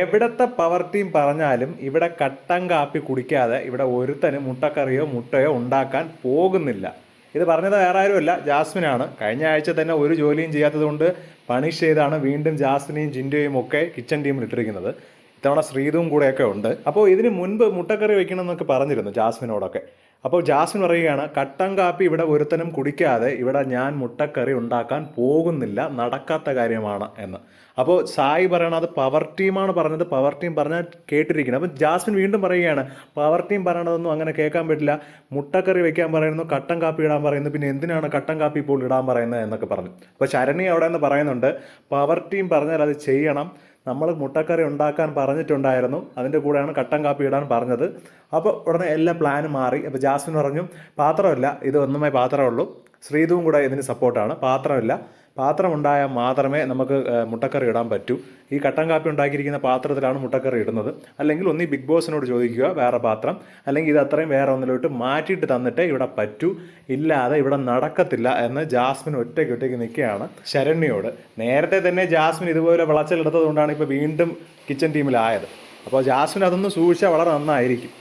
എവിടത്തെ power team പറഞ്ഞാലും ഇവിടെ കട്ടൻ കാപ്പി കുടിക്കാതെ ഇവിടെ ഒരുത്തന് മുട്ടക്കറിയോ മുട്ടയോ ഉണ്ടാക്കാൻ പോകുന്നില്ല. ഇത് പറഞ്ഞത് വേറെ ആരുമല്ല ജാസ്മിനാണ്. കഴിഞ്ഞ ആഴ്ച തന്നെ ഒരു ജോലിയും ചെയ്യാത്തതുകൊണ്ട് പണിഷ് ചെയ്താണ് വീണ്ടും ജാസ്മിനെയും ജിൻഡോയും ഒക്കെ കിച്ചൺ ടീമിൽ ഇട്ടിരിക്കുന്നത്. ഇത്തവണ ശ്രീതും കൂടെയൊക്കെ ഉണ്ട്. അപ്പോൾ ഇതിന് മുൻപ് മുട്ടക്കറി വെക്കണം എന്നൊക്കെ പറഞ്ഞിരുന്നു ജാസ്മിനോടൊക്കെ. അപ്പോൾ ജാസ്മിൻ പറയുകയാണ് കട്ടൻ കാപ്പി ഇവിടെ ഒരുത്തനും കുടിക്കാതെ ഇവിടെ ഞാൻ മുട്ടക്കറി ഉണ്ടാക്കാൻ പോകുന്നില്ല നടക്കാത്ത കാര്യമാണ് എന്ന്. അപ്പോൾ സായി പറയണത് അത് പവർ ടീമാണ് പറഞ്ഞത് പവർ ടീം പറഞ്ഞാൽ കേട്ടിരിക്കുന്നത് അപ്പം ജാസ്മിൻ വീണ്ടും പറയുകയാണ് പവർ ടീം പറയണതൊന്നും അങ്ങനെ കേൾക്കാൻ പറ്റില്ല. മുട്ടക്കറി വെക്കാൻ പറയുന്നു കട്ടൻ കാപ്പി ഇടാൻ പറയുന്നു പിന്നെ എന്തിനാണ് കട്ടൻ കാപ്പി ഇപ്പോൾ ഇടാൻ പറയുന്നത് എന്നൊക്കെ പറഞ്ഞു. അപ്പോൾ ശരണി അവിടെ നിന്ന് പറയുന്നുണ്ട് പവർ ടീം പറഞ്ഞാൽ അത് ചെയ്യണം നമ്മൾ മുട്ടക്കറി ഉണ്ടാക്കാൻ പറഞ്ഞിട്ടുണ്ടായിരുന്നു. അതിന്റെ കൂടെയാണ് കട്ടൻ കാപ്പി ഇടാൻ പറഞ്ഞത്. അപ്പോൾ ഉടനെ എല്ലാ പ്ലാനും മാറി. അപ്പോൾ ജാസ്മിൻ പറഞ്ഞു പാത്രമില്ല ഇത് ഒന്നുമായി പാത്രമേ ഉള്ളൂ ശ്രീതുവും കൂടെ ഇതിന് സപ്പോർട്ടാണ്. പാത്രമില്ല. പാത്രമുണ്ടായാൽ മാത്രമേ നമുക്ക് മുട്ടക്കറി ഇടാൻ പറ്റൂ. ഈ കട്ടൻ കാപ്പി ഉണ്ടാക്കിയിരിക്കുന്ന പാത്രത്തിലാണ് മുട്ടക്കറി ഇടുന്നത്. അല്ലെങ്കിൽ ഒന്നീ ബിഗ് ബോസിനോട് ചോദിക്കുക വേറെ പാത്രം. അല്ലെങ്കിൽ ഇത് അത്രയും വേറെ ഒന്നിലോട്ട് മാറ്റിയിട്ട് തന്നിട്ട് ഇവിടെ പറ്റൂ. ഇല്ലാതെ ഇവിടെ നടക്കത്തില്ല എന്ന് ജാസ്മിൻ ഒറ്റയ്ക്ക് ഒറ്റയ്ക്ക് നിൽക്കുകയാണ് ശരണ്യോട്. നേരത്തെ തന്നെ ജാസ്മിൻ ഇതുപോലെ വിളച്ചിലെടുത്തത് കൊണ്ടാണ് ഇപ്പോൾ വീണ്ടും കിച്ചൺ ടീമിലായത് അപ്പോൾ ജാസ്മിൻ അതൊന്ന് സൂക്ഷിച്ചാൽ വളരെ നന്നായിരിക്കും.